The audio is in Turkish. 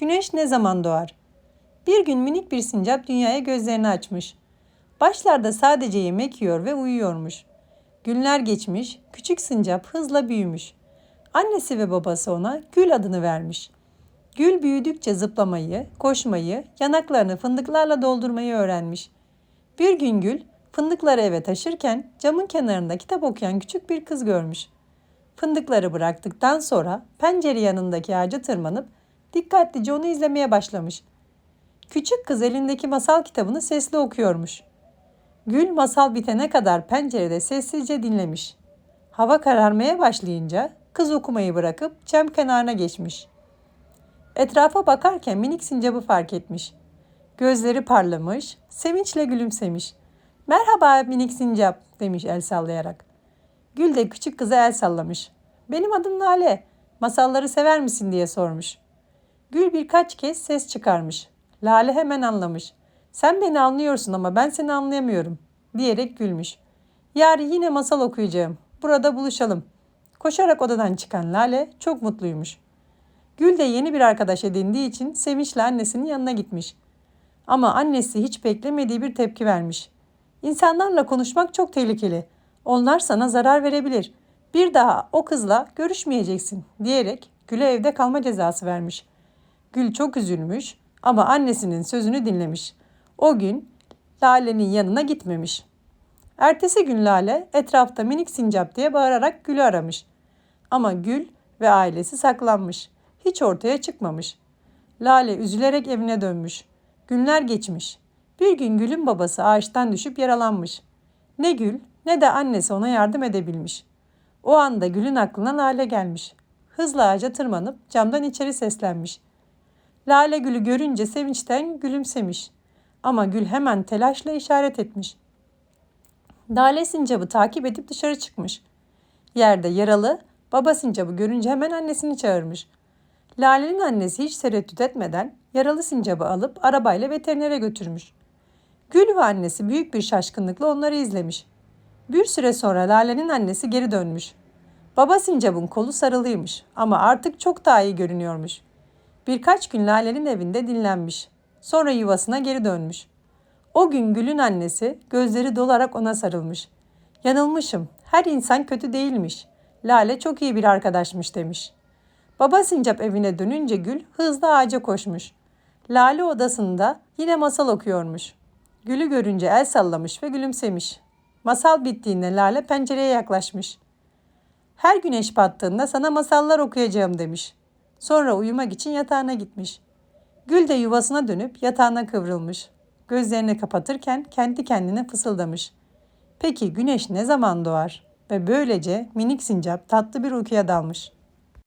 Güneş ne zaman doğar? Bir gün minik bir sincap dünyaya gözlerini açmış. Başlarda sadece yemek yiyor ve uyuyormuş. Günler geçmiş, küçük sincap hızla büyümüş. Annesi ve babası ona Gül adını vermiş. Gül büyüdükçe zıplamayı, koşmayı, yanaklarını fındıklarla doldurmayı öğrenmiş. Bir gün Gül fındıkları eve taşırken camın kenarında kitap okuyan küçük bir kız görmüş. Fındıkları bıraktıktan sonra pencere yanındaki ağaca tırmanıp dikkatlice onu izlemeye başlamış. Küçük kız elindeki masal kitabını sesli okuyormuş. Gül masal bitene kadar pencerede sessizce dinlemiş. Hava kararmaya başlayınca kız okumayı bırakıp cam kenarına geçmiş. Etrafa bakarken minik sincabı fark etmiş. Gözleri parlamış, sevinçle gülümsemiş. Merhaba minik sincap demiş el sallayarak. Gül de küçük kıza el sallamış. Benim adım Lale. Masalları sever misin diye sormuş. Gül birkaç kez ses çıkarmış. Lale hemen anlamış. Sen beni anlıyorsun ama ben seni anlayamıyorum diyerek gülmüş. Yarın yine masal okuyacağım. Burada buluşalım. Koşarak odadan çıkan Lale çok mutluymuş. Gül de yeni bir arkadaş edindiği için sevinçle annesinin yanına gitmiş. Ama annesi hiç beklemediği bir tepki vermiş. İnsanlarla konuşmak çok tehlikeli. Onlar sana zarar verebilir. Bir daha o kızla görüşmeyeceksin diyerek Gül'e evde kalma cezası vermiş. Gül çok üzülmüş ama annesinin sözünü dinlemiş. O gün Lale'nin yanına gitmemiş. Ertesi gün Lale etrafta minik sincap diye bağırarak Gül'ü aramış. Ama Gül ve ailesi saklanmış. Hiç ortaya çıkmamış. Lale üzülerek evine dönmüş. Günler geçmiş. Bir gün Gül'ün babası ağaçtan düşüp yaralanmış. Ne Gül ne de annesi ona yardım edebilmiş. O anda Gül'ün aklına Lale gelmiş. Hızla ağaca tırmanıp camdan içeri seslenmiş. Lale Gül'ü görünce sevinçten gülümsemiş. Ama Gül hemen telaşla işaret etmiş. Lale sincabı takip edip dışarı çıkmış. Yerde yaralı, baba sincabı görünce hemen annesini çağırmış. Lale'nin annesi hiç tereddüt etmeden yaralı sincabı alıp arabayla veterinere götürmüş. Gül ve annesi büyük bir şaşkınlıkla onları izlemiş. Bir süre sonra Lale'nin annesi geri dönmüş. Baba sincabın kolu sarılıymış ama artık çok daha iyi görünüyormuş. Birkaç gün Lale'nin evinde dinlenmiş. Sonra yuvasına geri dönmüş. O gün Gül'ün annesi gözleri dolarak ona sarılmış. Yanılmışım. Her insan kötü değilmiş. Lale çok iyi bir arkadaşmış demiş. Baba sincap evine dönünce Gül hızla ağaca koşmuş. Lale odasında yine masal okuyormuş. Gül'ü görünce el sallamış ve gülümsemiş. Masal bittiğinde Lale pencereye yaklaşmış. Her güneş battığında sana masallar okuyacağım demiş. Sonra uyumak için yatağına gitmiş. Gül de yuvasına dönüp yatağına kıvrılmış. Gözlerini kapatırken kendi kendine fısıldamış. Peki güneş ne zaman doğar? Ve böylece minik sincap tatlı bir uykuya dalmış.''